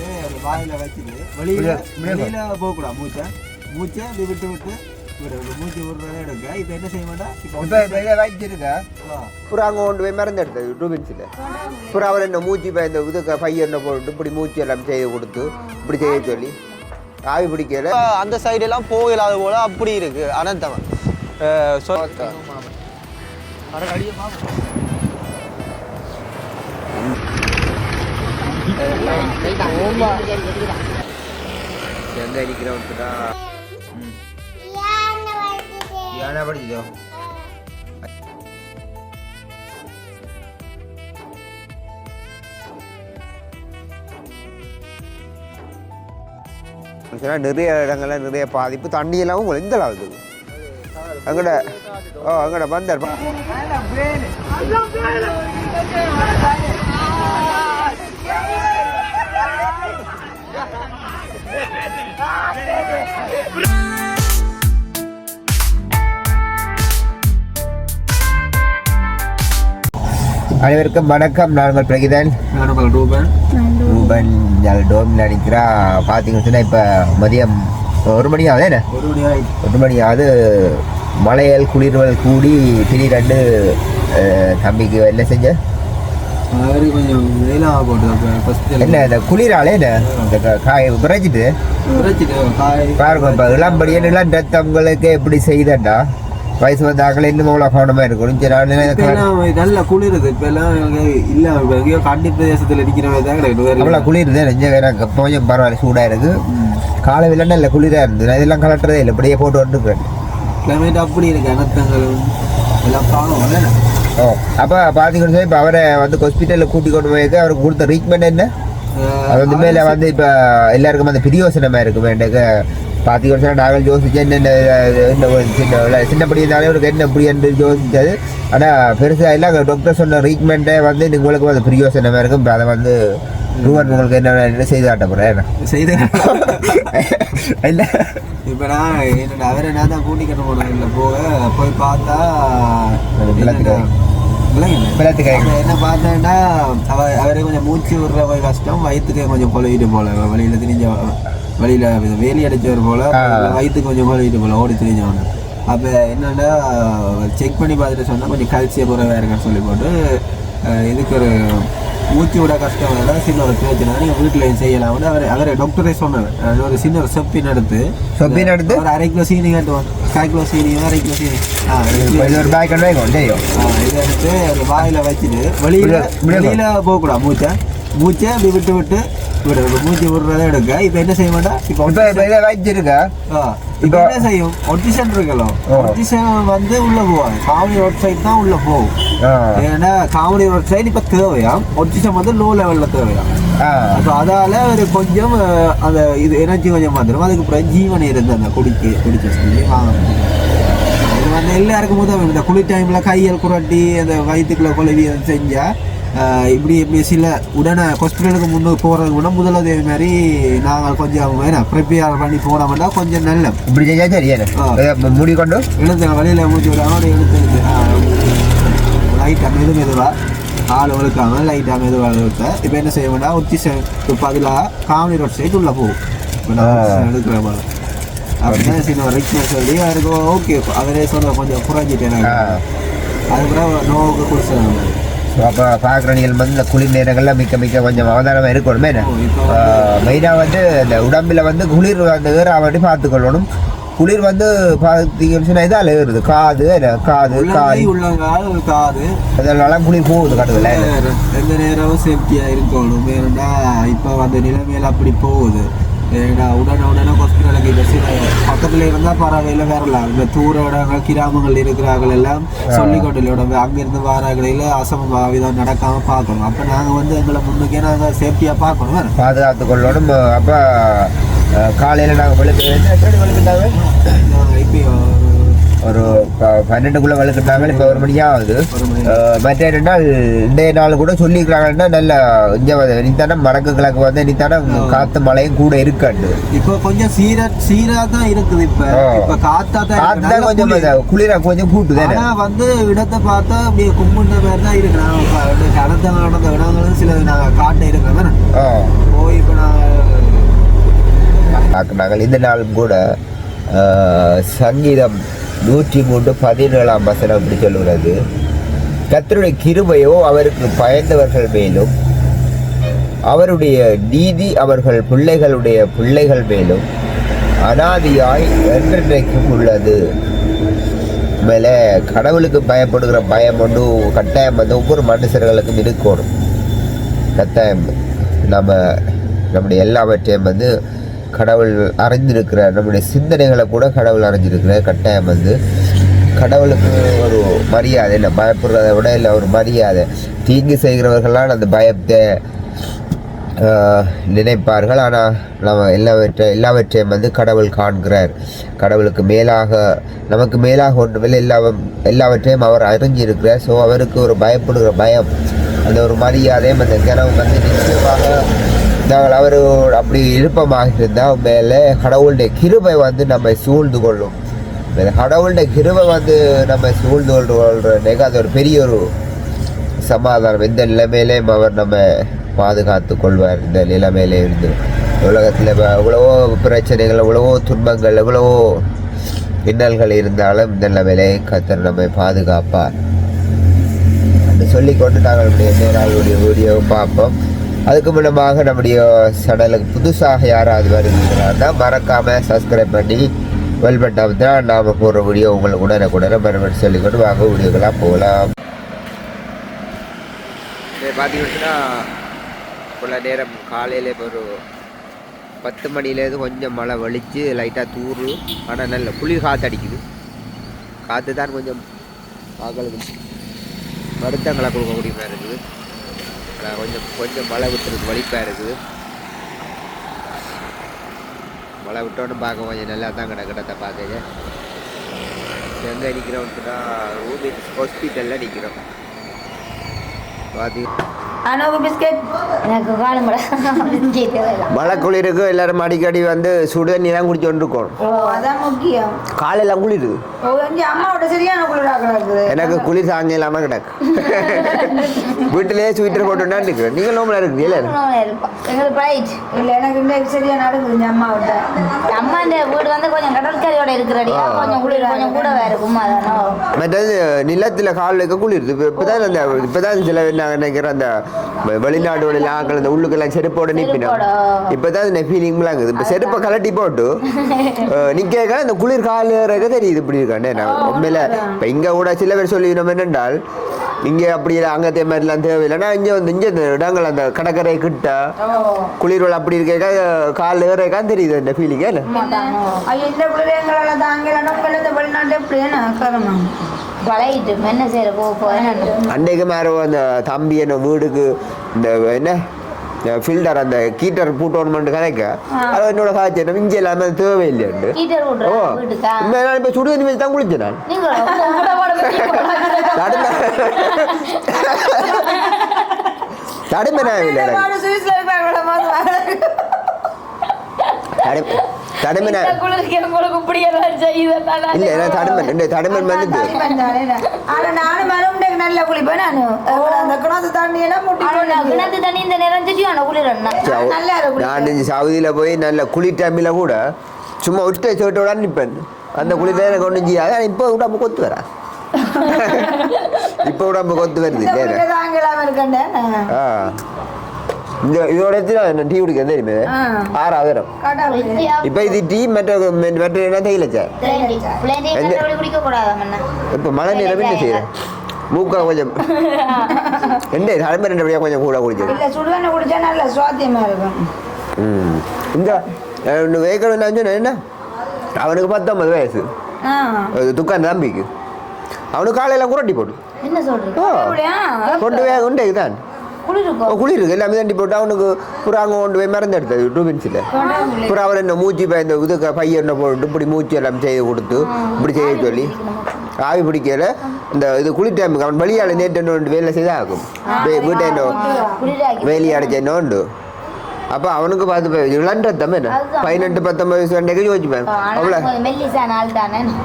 எடுத்து ஒரு வாயில வச்சுட்டு வெளியில வெளியில போகக்கூடாது மூச்சை. மூச்சை இப்படி விட்டு விட்டு விடு விடு. மூச்சு விடுறதை எடுக்க இப்போ என்ன செய்ய மாட்டா? இப்போ இப்போ இதை வச்சிருக்கா. அப்புறம் அங்கே கொண்டு போய் மருந்து எடுத்தது டூபின்ஸில் அப்புறம் அவர் என்ன மூச்சு இப்போ இந்த இதுக்கு பையனை போட்டு இப்படி மூச்சு எல்லாம் செய்து கொடுத்து இப்படி செய்ய சொல்லி. ஆவி பிடிக்கல. அந்த சைடு எல்லாம் போகலாத போல அப்படி இருக்கு. அனந்தவன். எங்க அடிக்கிறவன் தான் யானை படிச்சதோ நிறைய இடங்கள்ல நிறைய பாதிப்பு தண்ணியெல்லாம் எந்த ஆகுது அங்கட ஓ அங்கட வந்தார் அனைவருக்கும் வணக்கம். நான் உங்கள் பிரகிதன். ரூபன். ரூபன் டோம் நினைக்கிறா. பார்த்தீங்கன்னு சொன்னால் இப்போ மதியம் ஒரு மணி ஆகுது என்ன? ஒரு மணி ஆகுது. மலையல் குளிர்வல் கூடி திடீரெண்டு தம்பிக்கு என்ன செஞ்ச? என்ன இந்த குளிராலே என்ன? இந்த காய் விரைச்சிட்டு பாருங்க இப்போ இளம்படியன் இளம் ரத்தவங்களுக்கு எப்படி செய்தண்டா? வயசு வந்தாக்கள் இன்னும் அவ்வளோ கவனமாக இருக்கணும் சரி நல்லா குளிருது இப்ப எல்லாம் இல்ல எங்கேயோ காண்டி பிரதேசத்துல மாதிரி தான் அவ்வளோ குளிருது நெஞ்ச எனக்கு கொஞ்சம் பரவாயில்ல சூடாக இருக்கு காலை விலன்னா இல்லை குளிராக இருந்தது நான் இதெல்லாம் கலட்டுறதே இல்லை இப்படியே போட்டு வந்துருக்கேன் கிளைமேட் அப்படி இருக்கு அனர்த்தங்கள் எல்லாம் ப்ராப்ளம் ஓ அப்போ பார்த்தீங்கன்னு இப்போ அவரை வந்து ஹாஸ்பிட்டலில் கூட்டி கொண்டு போயிருக்க அவருக்கு கொடுத்த ட்ரீட்மெண்ட் என்ன அது வந்து மேலே வந்து இப்போ எல்லாருக்கும் அந்த பிரியோசனமாக இருக்கு வேண்டக பார்த்தீங்கன்னா நாங்கள் யோசிச்சு ஒரு சின்ன சின்னப்படி இருந்தாலே அவருக்கு என்ன இப்படி என்று யோசிச்சது ஆனால் பெருசாக இல்லை அங்கே டாக்டர் சொன்ன ட்ரீட்மெண்ட்டே வந்து உங்களுக்கு அது பிரியோசனமாக இருக்கும். இப்போ அதை வந்து ரூவன் உங்களுக்கு என்ன என்ன செய்து காட்ட போகிறேன் செய்த இல்லை. இப்ப நான் என்னோட அவரை நான் தான் கூட்டிக்கிட்டு போனேன் இல்லை போக போய் பார்த்தா என்ன? பார்த்தேன்னா அவ அவரே கொஞ்சம் மூச்சு விடுற போய் கஷ்டம் வயிற்றுக்கே கொஞ்சம் கொலையிட்டு போல வழியில திரிஞ்ச வழியில வேலி அடிச்சவர் போல ஆ. வயிற்றுக்கு கொஞ்சம் கொலையிட்டு போல ஓடி திரிஞ்சவனு அப்போ என்னன்னா செக் பண்ணி பார்த்துட்டு சொன்னா கொஞ்சம் கல்சிய குறைவாக இருக்குன்னு சொல்லி போட்டு இதுக்கு ஒரு மூச்சு விட கஷ்டம் இல்லை சின்ன ஒரு பிரச்சனை நீங்கள் வீட்டில் செய்யலாம். அவர் அவரை டாக்டரே சொன்னார். ஒரு சின்ன ஒரு செப்பின் எடுத்து சொப்பின்னு எடுத்து? ஒரு அரை கிலோ சீனி காட்டுவான் கால் கிலோ சீனி அரை கிலோ சீனி. ஆ ஒரு பேக் தெரியும் இதை எடுத்து ஒரு வாயில வச்சுட்டு வெளியில வெளியில- வெளியில வெளியில போகக்கூடாது மூச்சை. மூச்சை அப்படி விட்டு விட்டு மூச்சு விடுறதை எடுக்க இப்போ என்ன செய்ய மாட்டா இப்போ இப்போ இப்போ இதை வச்சிருக்கா இப்போ என்ன செய்யும் ஒட்டிஷன் இருக்கலோ ஓ. ஒட்டிஷன் வந்து உள்ள போவாங்க காமெடி ரோட் சைடு தான் உள்ள போகும் ஏன்னா காமெடி ரோட் சைடு இப்போ தேவையாம் ஒட்டிஷன் வந்து லோ லெவல்ல தேவையாம் ஆ அப்போ அதால ஒரு கொஞ்சம் அந்த இது எனர்ஜி கொஞ்சம் மாத்திரம் அதுக்கு அப்புறம் ஜீவன் இருந்து அந்த குடிக்க குடிக்க சொல்லி வாங்க இது வந்து எல்லாருக்கும் இந்த குளிர் டைமில் கையல் குரட்டி அந்த வயிற்றுக்குள்ள குழவி செஞ்சா இப்படி இப்படி சில உடனே ஹாஸ்பிட்டலுக்கு முன்னு போகிறதுக்கு முன்னே முதலுதவி மாதிரி நாங்கள் கொஞ்சம் என்ன ப்ரிப்பேர் பண்ணி போனோம்னா கொஞ்சம் நல்ல. இப்படி செஞ்சா சரி மூடி கொண்டு? எழுத்து வழியில் மூச்சு விடாம அப்படி எழுத்து எழுத்து லைட்டாக மெது மெதுவாக ஆள் ஒழுக்காம லைட்டாக மெதுவாக இழுத்த. இப்போ என்ன செய்ய வேண்டாம் உச்சி இப்போ பதிலாக காமெடி ரோட் சைடு உள்ளே போகும் எடுக்கிற மாதிரி அப்படின்னா சின்ன ரிக்னஸ் சொல்லி அவருக்கு ஓகே அவரே சொன்ன கொஞ்சம் குறைஞ்சிட்டேன் அதுக்கப்புறம் நோவுக்கு குடிச்சாங்க அப்போ பார்க்குற நீங்கள் வந்து இந்த குளிர் நேரங்களில் மிக்க மிக்க கொஞ்சம் அவதானமாக இருக்கணுமே. என்ன? மெயினாக வந்து இந்த உடம்பில் வந்து குளிர் அந்த ஏறாவட்டி பார்த்துக்கொள்ளணும். குளிர் வந்து பார்த்தீங்கன்னு சொன்னால் இதால் ஏறுது. காது காது உள்ளங்கை உள்ளங்கால் காது. அதெல்லாம் குளிர் போகுது கட்டுதில்ல எந்த நேரமும் சேஃப்டியாக இருக்கணும். ஏன்னா இப்போ அந்த நிலைமையில அப்படி போகுது. ஏன்னா உடனே உடனே ஹாஸ்பிட்டலுக்கு சில பக்கத்துல இருந்தால் பரவாயில்ல வரலாம் இந்த தூர இடங்கள் கிராமங்கள் இருக்கிறார்கள் எல்லாம் சொல்லிக்கொண்டு அங்கிருந்து வாராகளில் அசம பாவிதம் நடக்காம பார்க்கணும் அப்போ நாங்கள் வந்து எங்களை முன்னுக்கே நாங்கள் சேஃப்டியாக பார்க்கணும். பாதுகாத்து கொள்ளணும் அப்போ காலையில் நாங்கள் வெளுக்கு நாங்க இப்போ ஒரு ப- பன்னெண்டுக்குள்ளே வெளுக்கிட்டாங்க இப்போ ஒரு மணி ஆகுது மற்ற நாள் இன்றைய நாள் கூட சொல்லியிருக்கிறாங்கன்னா நல்ல இங்கே இனித்தானே வடக்கு கிழக்கு வந்து இனித்தானே காற்று மழையும் கூட இருக்காண்டு இப்போ கொஞ்சம் சீரா சீரா தான் இருக்குது இப்போ. இப்போ தான் காற்று. தான் நல்ல கொஞ்சம் குளிர். கொஞ்சம் கூட்டுது ஆனா வந்து இடத்தை பார்த்தா அப்படியே கும்பிட்ட மாதிரி தான் இருக்கு நாங்கள் கடந்த கடந்த இடங்களும் சில நாங்கள் காட்ட இருக்கிறோம் போய் இப்போ நாங்கள் சொன்னாங்க இந்த நாளும் கூட சங்கீதம் நூற்றி மூன்று பதினேழாம் வசனம் அப்படி சொல்லுகிறது. கத்தருடைய கிருபையோ அவருக்கு பயந்தவர்கள் மேலும் அவருடைய நீதி அவர்கள் பிள்ளைகளுடைய பிள்ளைகள் மேலும் அனாதியாய் என்றென்றைக்கும் உள்ளது. மேலே கடவுளுக்கு பயப்படுகிற பயம் ஒன்று கட்டாயம் வந்து ஒவ்வொரு மனுஷர்களுக்கும் இருக்கணும். கட்டாயம் நம்ம நம்முடைய எல்லாவற்றையும் வந்து கடவுள் அறிஞ்சிருக்கிறார் நம்முடைய சிந்தனைகளை கூட கடவுள் அறிஞ்சிருக்கிறார் கட்டாயம் வந்து கடவுளுக்கு ஒரு மரியாதை இல்லை. பயப்படுறதை விட இல்லை ஒரு மரியாதை. தீங்கு செய்கிறவர்களால் அந்த பயத்தை நினைப்பார்கள். ஆனால் நம்ம எல்லாவற்றை எல்லாவற்றையும் வந்து கடவுள் காண்கிறார். கடவுளுக்கு மேலாக நமக்கு மேலாக ஒன்றுமில்லை. எல்லா எல்லாவற்றையும் அவர் அறிஞ்சிருக்கிறார். ஸோ அவருக்கு ஒரு பயப்படுகிற பயம் அந்த ஒரு மரியாதையும் அந்த கிணவு வந்து நிச்சயமாக நாங்கள் அவர் அப்படி விருப்பமாக இருந்தால் மேலே கடவுளுடைய கிருபை வந்து நம்மை சூழ்ந்து கொள்ளும். இந்த கடவுளுடைய கிருபை வந்து நம்ம சூழ்ந்து கொள்றதுக்கு அது ஒரு பெரிய ஒரு சமாதானம். எந்த நிலைமையிலையும் அவர் நம்ம பாதுகாத்து கொள்வார். இந்த நிலைமையில இருந்து. உலகத்தில் எவ்வளவோ பிரச்சனைகள் எவ்வளவோ துன்பங்கள் எவ்வளவோ இன்னல்கள் இருந்தாலும் இந்த நிலைமையிலே கத்தர் நம்மை பாதுகாப்பார். சொல்லிக்கொண்டு நாங்கள் நம்முடைய நேராளுடைய வீடியோவை பார்ப்போம். அதுக்கு முன்னமாக நம்முடைய சேனலுக்கு புதுசாக யாராவது வருகிறார்னா மறக்காமல் சப்ஸ்கிரைப் பண்ணி வெல் பட்டன் தான் நாம் போடுற வீடியோ உங்களுக்கு உடனே மறுபடியும் சொல்லிக்கொண்டு வாங்க வீடியோக்கெல்லாம் போகலாம். பார்த்தீங்கன்னா இவ்வளோ நேரம் காலையில் ஒரு பத்து மணிலேருந்து கொஞ்சம் மழை வலிச்சு லைட்டாக தூரு ஆனால் நல்ல குளிர் காற்று அடிக்குது. காற்று தான் கொஞ்சம் ஆக்களுக்கு வருத்தங்களை கொடுக்கக்கூடிய மாதிரி இருக்குது. ஆனா கொஞ்சம் கொஞ்சம் மழை விட்டுருக்கு வலிப்பாக இருக்குது. மழை விட்டோன்னு பார்க்க கொஞ்சம் நல்லா தான் கிடக்கிடத்தை பார்க்குங்க எங்கே நிற்கிறோம்னா ஊபி ஹாஸ்பிட்டலில் நிற்கிறோம் பார்த்தீங்க அனோகு பிஸ்கெட். எனக்கு காலம்பட மழை குளிருக்கு எல்லாரும் அடிக்கடி வந்து சுடு தண்ணி தான் குடிச்சோண்டு முக்கியம். காலையெல்லாம் இருக்குது எனக்கு குளிர் சாங்க இல்லாமல் கிடக்கு வீட்டிலேயே ஸ்வீட்டர் போட்டுன்னா இருக்கிறேன் நீங்கள் நோம்பலாக இருக்குது இல்லை இல்லை எனக்கு சரியா நடக்குது இந்த அம்மாவோட அம்மா இந்த வீடு வந்து கொஞ்சம் கடற்கரையோட இருக்கிறடியா கொஞ்சம் குளிர் கொஞ்சம் கூட இருக்கும் அதானோ? மற்றது நிலத்தில் கால் வைக்க குளிருது. இப்போ இப்போ தான் அந்த இப்போ தான் சில நான் நினைக்கிறேன் அந்த வெ- வெளிநாடு வெளியில் ஆக்கள் அந்த உள்ளுக்கெல்லாம் செருப்போட நிற்பினோம். இப்போ தான் இந்த ஃபீலிங்லாம் இருக்குது. இப்போ செருப்பை கலட்டி போட்டு நிற்க அந்த குளிர் கால் ஏறக்க தெரியுது. இப்படி இருக்காண்டே நான் உண்மையில இப்போ இங்கே கூட சில பேர் சொல்லிக்கணும் என்னென்றால் இங்கே அப்படி அங்கத்தே மாதிரிலாம் தேவையில்லைன்னா இங்கே வந்து இங்கே இந்த இடங்கள் அந்த கடற்கரை கிட்ட ஓ. குளிர்வெள் அப்படி இருக்க கால் ஏறக்கான்னு தெரியுது ஃபீலிங் இந்த இந்த எப்படி என்ன பழையிட்டு என்ன செய்யற போக போறேன் அன்றைக்கு மேலே அந்த தம்பி என்ன வீடுக்கு இந்த என்ன ஃபில்டர் அந்த கீட்டர் பூட்டோன்மெண்ட் கதைக்க. அது என்னோட காய்ச்சி என்ன இங்கே இல்லாமல் தேவையில்லைண்டு ஓ நான் இப்போ சுடு தண்ணி வச்சு தான் குளிச்சேன் நான். தடுமை நான் இல்லை தடுமை தடுமை நான் குளிருக்கு உங்களுக்கு இப்படி எல்லாம் செய்யுதுனால இல்லை நான் தடுமை இந்த தடுமை வந்துட்டு ஆனா நானும் மறுபடியும் நல்ல குளிப்பேன் நானு. அந்த கிணத்து தண்ணி எல்லாம் முட்டி கிணத்து தண்ணி இந்த நேரம் தெரியும் குளிர் நல்லா நான் இந்த சவுதியில் போய் நல்ல குளிர் டைமில் கூட சும்மா விட்டு சோட்டோட நிற்பேன் அந்த குளிர் எனக்கு ஒன்றும் செய்யாது. ஆனால் இப்போ உடம்பு கொத்து வரா. இப்போ உடம்பு கொத்து வருது இந்த இதோட எடுத்து டீ குடிக்கிறேன் தெரியுமே ஆ. ஆறாயிரம் இப்போ இது டீ மற்ற மற்ற என்ன தேயிலை சார் குடிக்க இப்போ மழை நேரம் என்ன செய்யறேன் மூக்க கொஞ்சம் என்ன தலைமை ரெண்டு படியாக கொஞ்சம் கூட குடிச்சது இல்ல சுடுதண்ணி குடிச்சா நல்ல சுவாத்தியமா இருக்கும். இந்த என்ன என்ன? அவனுக்கு பத்தொன்பது வயசு. துக்கான் தம்பிக்கு. அவனுக்கு காலையில் குரட்டி போட்டு. அப்படியா? கொண்டு தான் குளிர் இருக்கு எல்லாமே தண்டி போட்டு அவனுக்கு புறம் அங்கே கொண்டு போய் மறந்து எடுத்தது டூ பென்சில் அப்புறம் அவர் என்ன மூச்சு இப்போ இந்த இதுக்கு பையனை போட்டு இப்படி மூச்சு எல்லாம் செய்து கொடுத்து இப்படி செய்ய சொல்லி ஆவி பிடிக்கல இந்த இது குளிர் டைமுக்கு அவன் வெளியால் நேற்று வேலை செய்தா ஆகும் வீட்டை என்ன குளிராக்கி வேலி அடைச்ச என்ன உண்டு அப்போ அவனுக்கு பார்த்து என்ன? அதுதான். பதினெட்டு பத்தொன்பது வயசு ரெண்டைக்கு யோசிப்பேன் அவ்வளோ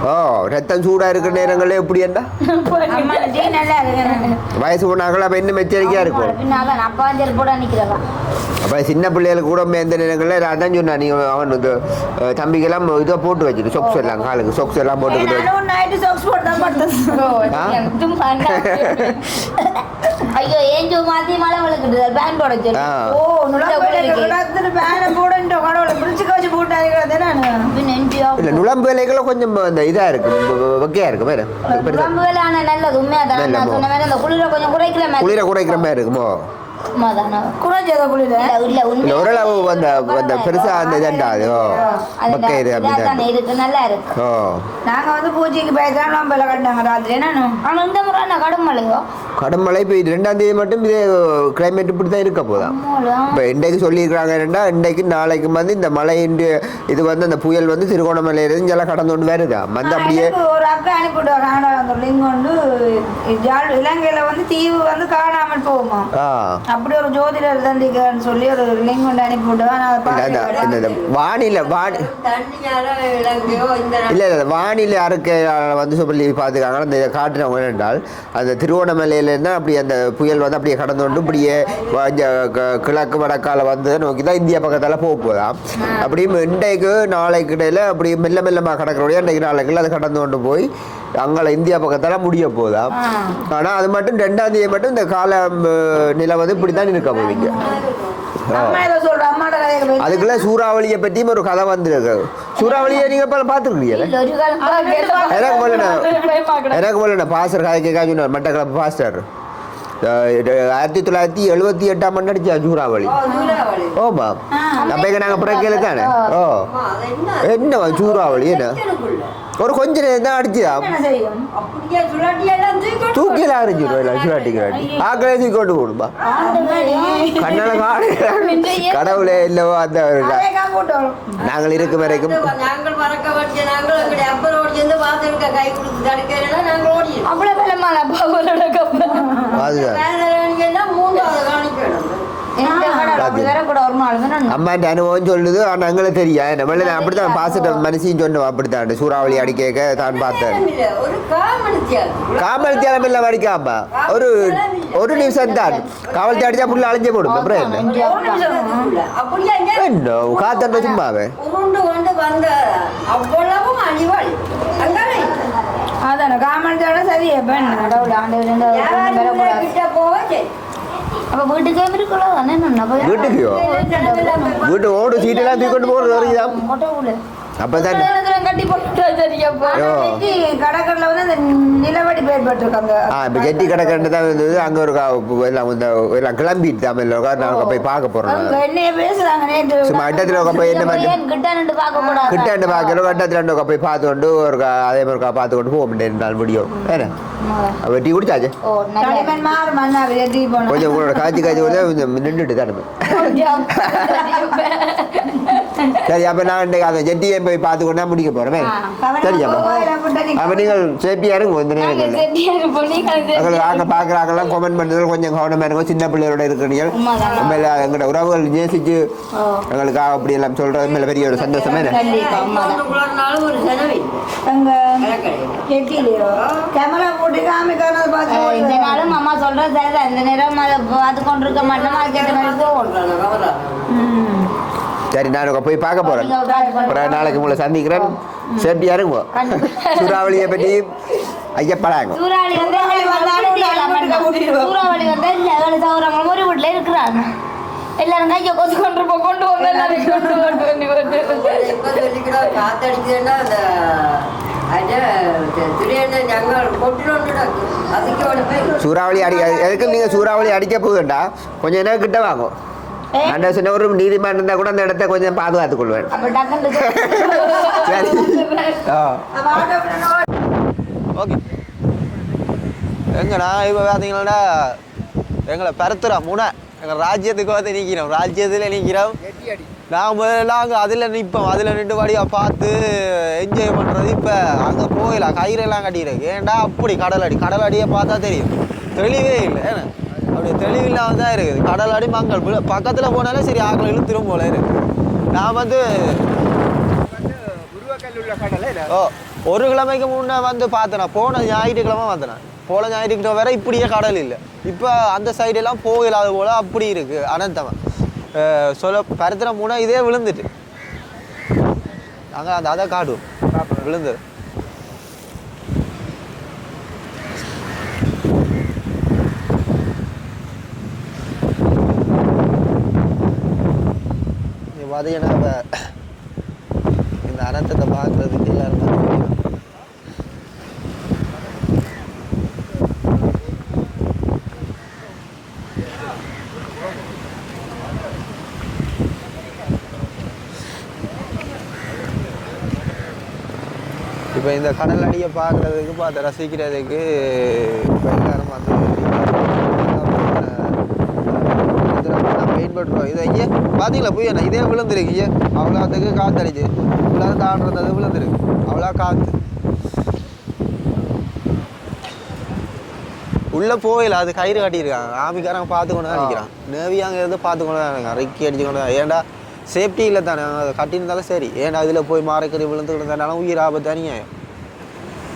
ஓ ரத்தம் சூடாக இருக்கிற நேரங்களே எப்படி என்ன வயசு போனாங்களா அப்போ இன்னும் எச்சரிக்கையாக இருக்கும். அப்போ சின்ன பிள்ளைகளுக்கு கூட எந்த நேரங்களில் நான் தான் சொன்னேன் நீ அவன் இது அஹ், தம்பிக்கெல்லாம் இதை போட்டு வச்சுட்டு சொக்ஸ் எல்லாம் காலுக்கு சொக்ஸ் எல்லாம் போட்டுக்கிட்டு ஐயோ சும்மா மாத்தி மழை விழுக்குது. பேன் போட சொல்லி. ஓ குடத்துல பேனை போடுன்ட்டு கடவுளை பிடிச்சு கவச்சு போட்டாங்க நான் இல்லை நுழம்பு வேலைகளை கொஞ்சம் அந்த இதாக இருக்கு. வெக்கையாக இருக்கு. வேறு. உடம்பு வேலை ஆனா நல்லது உண்மையா தான் நல்ல நான். சொன்ன மாதிரி அந்த குளிர கொஞ்சம் குறைக்கிற மாதிரி. குளிர குறைக்கிற மாதிரி இருக்குமோ? ஓரளவு அந்த பெருசா இதண்டா அது இது நல்லா இருக்கு. நாங்க வந்து பூஜைக்கு பயத்தான் நம்பல கட்டினாங்க? ராத்திரி. நானும் ஆனா இந்த முறை என்ன கடும் மழையோ? கடும் மழை இப்போ ரெண்டாம் தேதி மட்டும் இதே கிளைமேட் இப்படி தான் இருக்க ஆமாடா. இப்போ இன்றைக்கு சொல்லியிருக்கிறாங்க என்னன்னா இன்றைக்கு நாளைக்கு வந்து இந்த மழை இது வந்து அந்த புயல் வந்து திருகோணமலையில இருந்து எல்லாம் கடந்து கொண்டு வருதா? வந்து அப்படியே ஒரு அக்கா அனுப்பிவிடுவாங்க அந்த லிங்க் வந்து ஜாழ் இலங்கையில வந்து தீவு வந்து காணாமல் போகுமா? ஆ. அப்படி ஒரு ஜோதிடர் தந்திக்கன்னு சொல்லி ஒரு லிங்க் வந்து அனுப்பிவிடுவேன் வானிலை வானி இல்லை இல்லை வானிலை அறிக்கையாளர் வந்து சொல்லி பார்த்துக்காங்க அந்த காட்டுறவங்க என்றால் அந்த திருவோணமலையிலேருந்து அப்படி அந்த புயல் வந்து அப்படியே கடந்து கொண்டு இப்படியே கிழக்கு வடக்கால வந்து நோக்கி தான் இந்தியா பக்கத்தால் போக போதாம் அப்படியும் இன்றைக்கு நாளைக்கு இடையில அப்படி மெல்ல மெல்லமாக கடக்கிறோடைய இன்றைக்கு நாளைக்குள்ள அது கடந்து கொண்டு போய் அங்கே இந்தியா பக்கத்தால் முடிய போதாம் ஆனால் அது மட்டும் ரெண்டாம் தேதி மட்டும் இந்த கால நிலை வந்து இப்படி தான் இருக்க போவீங்க அதுக்குள்ள சூறாவளியை பற்றியும் ஒரு கதை வந்திருக்கு. சூறாவளியை நீங்க பல கேட்ட எனக்கு போல எனக்கு போல பாஸ்டர் கதை கேட்க சொன்னார். மட்டக்களப்பு பாஸ்டர். ஆயிரத்தி தொள்ளாயிரத்தி எழுபத்தி எட்டாம் ஆண்டு அடிச்சா சூறாவளி. ஓமா இங்க நாங்க பிறக்கையில தானே? ஓ. என்ன? சூறாவளி என்ன? ஒரு கொஞ்ச நேரம் தான் அடிச்சுதா தூக்கில அரைஞ்சிடும் சுராட்டி கிராட்டி ஆக்களே தூக்கி கொண்டு போடுமா கண்ணால காடு கடவுளே இல்லவோ அந்த நாங்கள் இருக்கும் வரைக்கும். அவ்வளவு அதுதான் அம்மாட்ட அனுபவம் சொல்லுது ஆனால் எங்களுக்கு தெரியா? நம்மள அப்படித்தான் பாசிட்ட மனசையும் சொன்னோம் அப்படித்தான். சூறாவளி அடிக்க தான் பார்த்தேன். இல்ல, காவல் தியாலம் எல்லாம் அடிக்காம ஒரு ஒரு நிமிஷம் தான். காவல் அடிச்சா புள்ள அழிஞ்சே போடும் அப்புறம் என்ன? என்ன காத்தண்ட சும்மாவே? அதான காமன்ஸோட சரியா பெண் கடவுள் ஆண்டவர் அப்ப வீட்டுக்கே இருக்கக்கூடாது தானே என்ன வீட்டுக்குயோ வீட்டு ஓடு சீட்டெல்லாம் தூக்கி கொண்டு போகிறது அப்பதான் கட்டி போட்டு சரியாப்பா ஐயோ. கடற்கரையில் வந்து அந்த நிலவடி ஏற்பட்டிருக்காங்க ஆ இப்போ ஜெட்டி கிடக்கண்டு தான் இருந்தது. அங்கே ஒரு கா- எல்லாம் இந்த எல்லாம் கிளம்பிட்டு தான் எல்லாம் நாங்கள் போய் பார்க்க போகிறோம் என்னைய நேற்று சும்மா இடத்துல போய் என்ன கிட்ட பார்க்க கூடாது. கிட்ட பார்க்குறோம் கட்டத்தில் ரெண்டு போய் பார்த்து கொண்டு ஒரு கா- அதே மாதிரி கா- பார்த்து கொண்டு போக முடியும் நாள் முடியும். வேற அப்போ டீ குடிச்சாச்சு? கொஞ்சம் உங்களோட காய்ச்சி காய்ச்சி கொஞ்சம் நின்றுட்டு தானே சரி அப்போ நான் இன்றைக்கு அந்த ஜெட்டியை போய் பார்த்து கொண்டா முடிக்க போகிறேன் சரியாப்பா அப்போ. நீங்கள் சேஃப்டியாக இருங்க இந்த நேரங்களில் எங்களை நாங்கள் பார்க்குறாங்கலாம் கமெண்ட் பண்ணுறது கொஞ்சம் கவனமாக இருக்கும் சின்ன பிள்ளைகளோட இருக்கிறீங்க உண்மைதான். மேலே எங்களோட உறவுகள் நேசிச்சு எங்களுக்காக அப்படி எல்லாம் சொல்கிறது மேலே பெரிய ஒரு சந்தோஷமே அங்க இந்த நாளும் அம்மா சொல்றது இந்த நேரம் அதை பார்த்து கொண்டிருக்க மாட்டோமா அதுக்கேற்ற மாதிரி சரி நான் போய் பார்க்க போறேன். அப்புறம் நாளைக்கு உங்களை சந்திக்கிறேன். சேஃப்டியாக இருக்கும் சூறாவளியை பற்றி ஐயப்படாங்க. சூறாவளி வந்து அடி எதுக்கு நீங்க சூறாவளி அடிக்க போகுதுண்டா? கொஞ்சம் என்ன கிட்ட வாங்கும் அந்த சின்ன ஒரு நீதிமன்றம் இருந்தால் கூட அந்த இடத்த கொஞ்சம் பாதுகாத்துக் கொள்வேன் சரி ஆ ஓகே எங்கண்ணா இப்போ பார்த்தீங்கன்னா எங்களை பரத்துறோம் முனை எங்கள் ராஜ்யத்துக்கு வந்து நிற்கிறோம் ராஜ்யத்தில் நிற்கிறோம் நான் முதல்ல அங்கே அதில் நிற்போம் அதில் நின்று வழியாக பார்த்து என்ஜாய் பண்ணுறது இப்போ அங்கே போயிடலாம் கயிறெல்லாம் கட்டியிருக்கு ஏன்டா அப்படி கடல் அடி கடல் அடியை பார்த்தா தெரியும் தெளிவே இல்லை ஏன்னா அப்படி தெளிவில்லாமல் தான் இருக்குது. கடல் அடி மங்கள். பக்கத்தில் போனாலே சரி ஆக்கள் இழுத்துரும் போல இருக்கு. நான் வந்து ஓ ஒரு கிழமைக்கு முன்னே வந்து பார்த்தேன் போன ஞாயிற்றுக்கிழமை வந்தேன் போன ஞாயிற்றுக்கிழமை வேற இப்படியே கடல் இல்லை. இப்போ அந்த சைடெல்லாம் போகலாத போல அப்படி இருக்கு அனந்தவன் சொல்ல பருத்தின மூணா இதே விழுந்துட்டு. நாங்கள் அந்த அதை காட்டுவோம். விழுந்தது. பார்த்தீங்கன்னா இப்போ இந்த அனர்த்தத்தை பார்க்குறதுக்கு எல்லாரும் இப்போ இந்த கடல் அடியை பார்க்குறதுக்கு பார்த்து ரசிக்கிறதுக்கு இப்போ எல்லாரும் வந்து பெயின் இதை ஐயா பார்த்தீங்களா போய் என்ன இதே விழுந்துருக்கு அவ்வளோத்துக்கு காத்தடிச்சு இவ்வளோ தாண்டது விழுந்துருக்கு. அவ்வளோ காற்று உள்ளே போயில அது கயிறு கட்டியிருக்காங்க. ஆமிக்காரங்க பார்த்து கொண்டு தான் நிற்கிறான் நேவி அங்கே இருந்து பார்த்து கொண்டு தான் இருக்காங்க அரைக்கி அடிச்சு கொண்டு தான். ஏன்டா சேஃப்டி இல்லை தானே. அதை கட்டியிருந்தாலும் சரி. ஏன்டா இதில் போய் மாறக்கறி விழுந்து கிடந்தாலும் உயிர் ஆபத்து தனியாக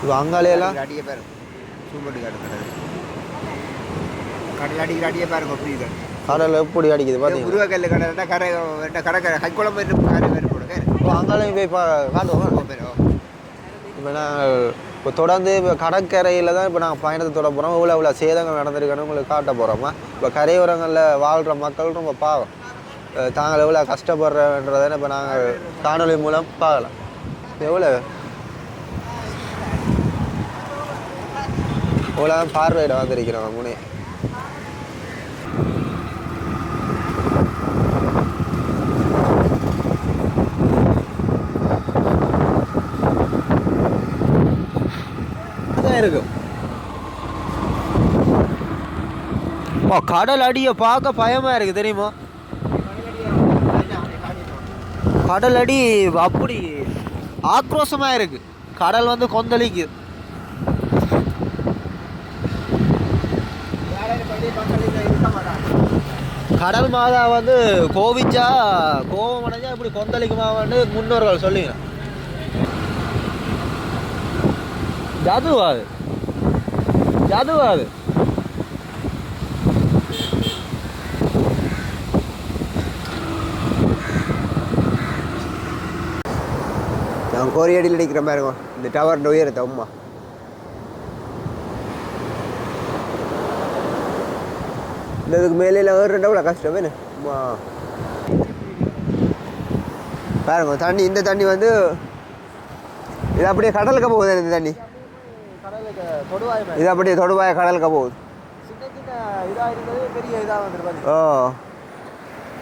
இப்போ அங்காலையெல்லாம் அடியே பாருங்க. சூப்பட்டு காட்டுறது கடல் அடிக்கிற அடியே பாருங்க புரியுது? கடல் எப்படி அடிக்குது பார்த்தீங்களா முருகக்கல் கடல்னா கரை கடற்கரை கைக்குளம் கரை வேறு போடுங்க. அங்காலையும் போய் பா காட்டுவோம்? இப்போ நாங்கள் இப்போ தொடர்ந்து இப்போ கடற்கரையில் தான் இப்போ நாங்கள் பயணத்தை தொட போகிறோம் இவ்வளோ இவ்வளோ சேதங்கள் நடந்திருக்குன்னு உங்களுக்கு காட்ட போகிறோமா இப்போ கரையோரங்களில் வாழ்கிற மக்கள் ரொம்ப பாவம். தாங்கள் எவ்வளோ கஷ்டப்படுறன்றதை இப்போ நாங்கள் காணொளி மூலம் பார்க்கலாம். எவ்வளோ? இவ்வளோ பார்வையிட வந்திருக்கிறோம் முனே தான் இருக்கும் அப்பா கடல் அடியை பார்க்க பயமாக இருக்குது தெரியுமா? கடல் அடி அப்படி ஆக்ரோஷமாக இருக்கு. கடல் வந்து கொந்தளிக்கு. கடல் மாதா வந்து கோவிச்சா கோபம் அடைஞ்சா இப்படி கொந்தளிக்குமான்னு முன்னோர்கள் சொல்லுங்க. ஜதுவா அது? ஜதுவா அது? நான் கோரியடியில் அடிக்கிற மாதிரி இருக்கும். இந்த டவர் உயரத்தை அம்மா இந்த இதுக்கு மேலே ஏறுறா அவ்வளோ கஷ்டம் அம்மா பாருங்க தண்ணி இந்த தண்ணி வந்து இது அப்படியே கடலுக்கு போகுது இந்த தண்ணி. இது அப்படியே தொடுவாய கடலுக்கு போகுது. ஓ.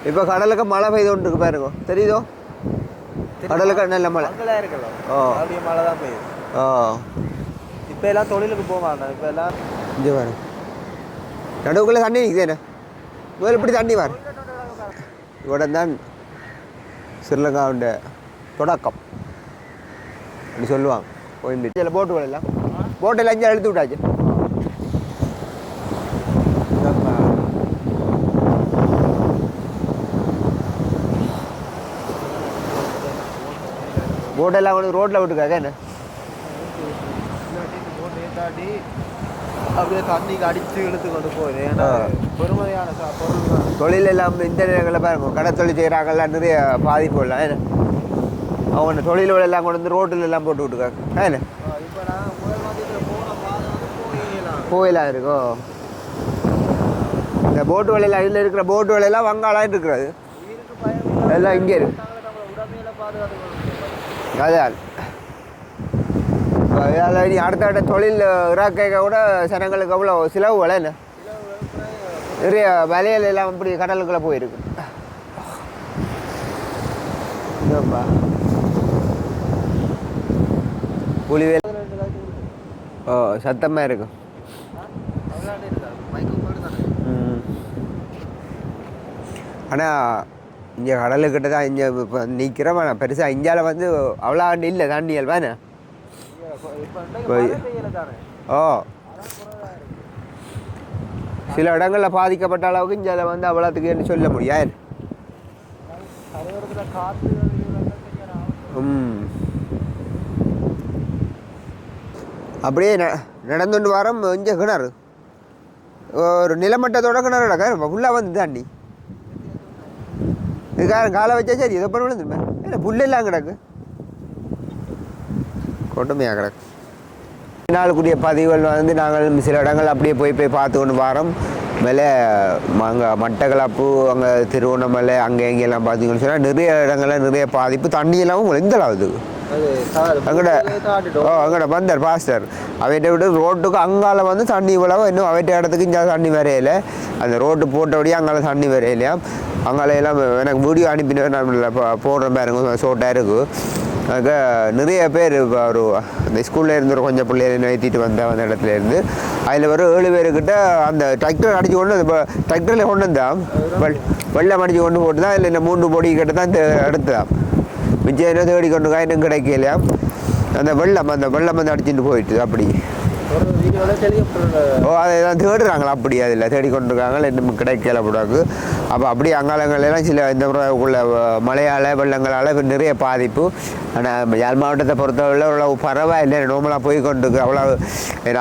இப்போ கடலுக்கு மழை பெய்து கொண்டு இருக்கு பாருங்க. தெரியுதோ? கடலுக்கு நல்ல மழை அங்கெல்லாம் இருக்கல ஓ. அப்படியே மழை தான் பெய்யுது ஓ. இப்போ எல்லாம் தொழிலுக்கு மாட்டேன் இப்போ எல்லாம் இங்கே பாருங்க நடுவுக்குள்ளே தண்ணி நிற்குது முதல்ல இப்படி தண்ணி வர இவடன் தான் ஸ்ரீலங்காவுடைய தொடக்கம். அப்படி சொல்லுவாங்க. கோயம்பேடு இதில் போட்டு எல்லாம் போட்டில் அஞ்சு அழுத்து விட்டாச்சு. போட்டெல்லாம் கொண்டு ரோட்டில் விட்டுருக்காங்க என்ன? அப்படியே தண்ணிக்கு அடித்து இழுத்து கொண்டு போகுது. ஏன்னா ச- பொருள் தொழில் எல்லாம் இந்த நேரங்களில் பாருங்க. கடை தொழில் செய்கிறாங்கலாம் நிறைய பாதிப்பு இல்லை என்ன? அவங்க தொழில்கள் எல்லாம் கொண்டு வந்து ரோட்டில் எல்லாம் போட்டு விட்டுருக்காங்க. போயிடலாம் கோயிலாக இருக்கும் இந்த போட்டு வேலையில் அதில் இருக்கிற போட்டு வேலையெல்லாம் வங்காளாக இருக்கிறது. எல்லாம் இங்கே இருக்கு தங்களை தங்களை உடமையில பாதுகாத்து அதான். அதில் நீ அடுத்த அடுத்த தொழில் இறாக்க கூட ஜனங்களுக்கு அவ்வளோ செலவு விலை என்ன? நிறைய வலையல் எல்லாம் இப்படி கடலுக்குள்ளே போயிருக்கு. இதோப்பா புலிவேல் ஓ சத்தமாக இருக்கும் ஆனால் இங்கே கடலுக்கிட்ட தான் இங்கே இப்போ நிற்கிறோம் ஆனால் பெருசாக இந்தியாவில் வந்து அவ்வளோ ஆண்டு இல்லை தாண்டியல். வேணே ஓ. சில இடங்களில் பாதிக்கப்பட்ட அளவுக்கு இங்கே வந்து அவ்வளோத்துக்கு சொல்ல முடியாது. ம். அப்படியே ந நடந்துட்டு வரோம் இங்கே கிணறு. ஒரு நிலமட்டத்தோட கிணறு ஃபுல்லாக வந்து தாண்டி. இதுக்காக காலை வச்சா சரி எதோ பண்ண விழுந்துருமே. இல்லை புல்லெல்லாம் கிடக்கு? கொடுமையாக கிடக்கு. நாளுக்குரிய பதிவுகள் வந்து நாங்கள் சில இடங்கள் அப்படியே போய் போய் பார்த்து கொண்டு வரோம். மேலே அங்கே மட்டக்களப்பு அங்கே திருவண்ணாமலை அங்கே எங்கெல்லாம் பார்த்தீங்கன்னு சொன்னால் நிறைய இடங்கள்ல நிறைய பாதிப்பு தண்ணியெல்லாம் உங்களுக்கு எந்த அளவுக்கு அங்கட ஓ அங்கட வந்தார் பாஸ்டர். அவர்கிட்ட விட்டு ரோட்டுக்கு அங்கால வந்து தண்ணி இவ்வளவு இன்னும் அவர்கிட்ட இடத்துக்கு இங்கே தண்ணி வரையில. அந்த ரோட்டு போட்டபடியே அங்கால தண்ணி வரையிலையா? அங்கால எல்லாம் எனக்கு வீடியோ அனுப்பினேன் நான் போடுற பாருங்க ஷோட்டாக இருக்குது அங்கே நிறைய பேர் ஒரு அந்த ஸ்கூலில் இருந்து ஒரு கொஞ்சம் பிள்ளைகளை நிறுத்திட்டு வந்தேன் அந்த இடத்துல இருந்து. அதில் ஒரு ஏழு பேருக்கிட்ட அந்த டிராக்டர் அடிச்சு கொண்டு அந்த டிராக்டரில் கொண்டு வந்தான். வெள் வெள்ளம் அடிச்சு கொண்டு போட்டு தான் இல்லை இந்த மூன்று பொடி கிட்ட தான் எடுத்தான் மிச்சம் என்ன தேடி கொண்டு காயினும் கிடைக்கலையாம் அந்த வெள்ளம் அந்த வெள்ளம் வந்து அடிச்சுட்டு போயிட்டு அப்படி. ஓ அதை தான் தேடுறாங்களா? அப்படி அதில் தேடி கொண்டிருக்காங்க இன்னும் கிடைக்கல போடாக்கு அப்போ அப்படி அங்காளங்கள்லாம் சில இந்த உள்ள மழையால் வெள்ளங்களால் நிறைய பாதிப்பு. ஆனால் யாழ் மாவட்டத்தை பொறுத்தவரை அவ்வளோ பரவாயில்லை. நோமலாக போய் கொண்டிருக்கு அவ்வளோ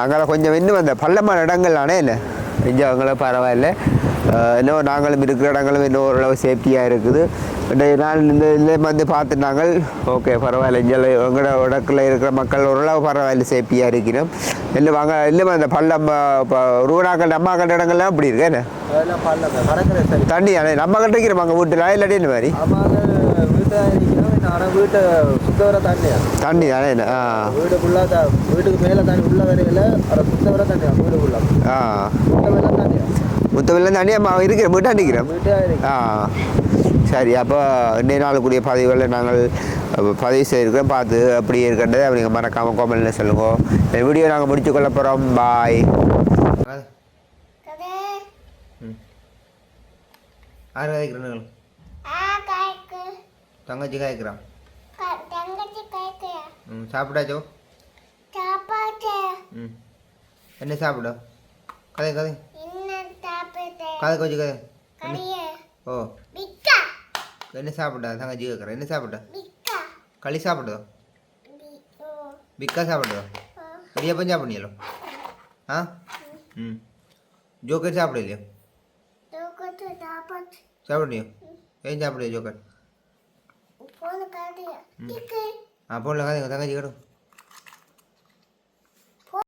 அங்கால கொஞ்சம் இன்னும் அந்த பள்ளமான இடங்கள்லானே இல்லை கொஞ்சம் அவங்கள பரவாயில்லை. அஹ் இன்னும் நாங்களும் இருக்கிற இடங்களும் இன்னும் ஓரளவு சேஃப்டியாக இருக்குது. நாள் இந்த இதில் வந்து பார்த்து நாங்கள் ஓகே பரவாயில்ல. இங்கே எங்களோட இடத்துல இருக்கிற மக்கள் ஓரளவு பரவாயில்ல சேஃப்டியாக இருக்கிறோம் இல்லை வாங்க இல்லை அந்த பள்ளம் இப்போ ரூடாக்கள் நம்ம கண்ட இடங்கள்லாம் அப்படி இருக்கு? என்ன? தண்ணி அண்ணே, நம்ம கண்ட இருக்கிறோம்? அங்கே வீட்டில் இல்லாட்டி இந்த மாதிரி? ஆனால் வீட்டை சுத்த வர தண்ணியா? தண்ணி தானே ஆ. வீடுக்குள்ளே த வீட்டுக்கு மேலே தண்ணி உள்ள வரையில அதை சுத்த வர தண்ணியா? வீடுக்குள்ள ஆ. சுத்த வர தண்ணியா முத்தமில்ல தண்ணி அம்மா இருக்கிற வீட்டாண்டி இருக்கிறோம் வீட்டே இருக்கு ஆ சரி அப்போ இன்றைய நாளுக்குரிய பதிவுகளை நாங்கள் பதிவு செய்திருக்கோம் பார்த்து அப்படி இருக்கின்றது அப்படிங்க மறக்காமல் கோமலில் சொல்லுங்க. இந்த வீடியோ நாங்கள் முடிச்சு கொள்ள போகிறோம் பாய் யார் காய்க்கிறேன் ஆ காய்க்கு. தங்கச்சி காய்க்கிறான் ம் சாப்பிட்டாச்சோ? என்ன சாப்பிட? கதை கதை. கதை கொஞ்சம் கதை. ஓ. என்ன சாப்பிட்டா தங்கச்சி கேட்குறேன் என்ன சாப்பிட்டா. களி சாப்பிட்டதோ பிக்கா சாப்பிட்டதோ இடியப்பம் சாப்பிடலையோ ஆ? ம். ஜோக்கர் சாப்பிடலையோ? சாப்பிடலையோ ஏன் சாப்பிடலையோ ஜோக்கர்? ஆ போடல கதை தங்கச்சி கேடும்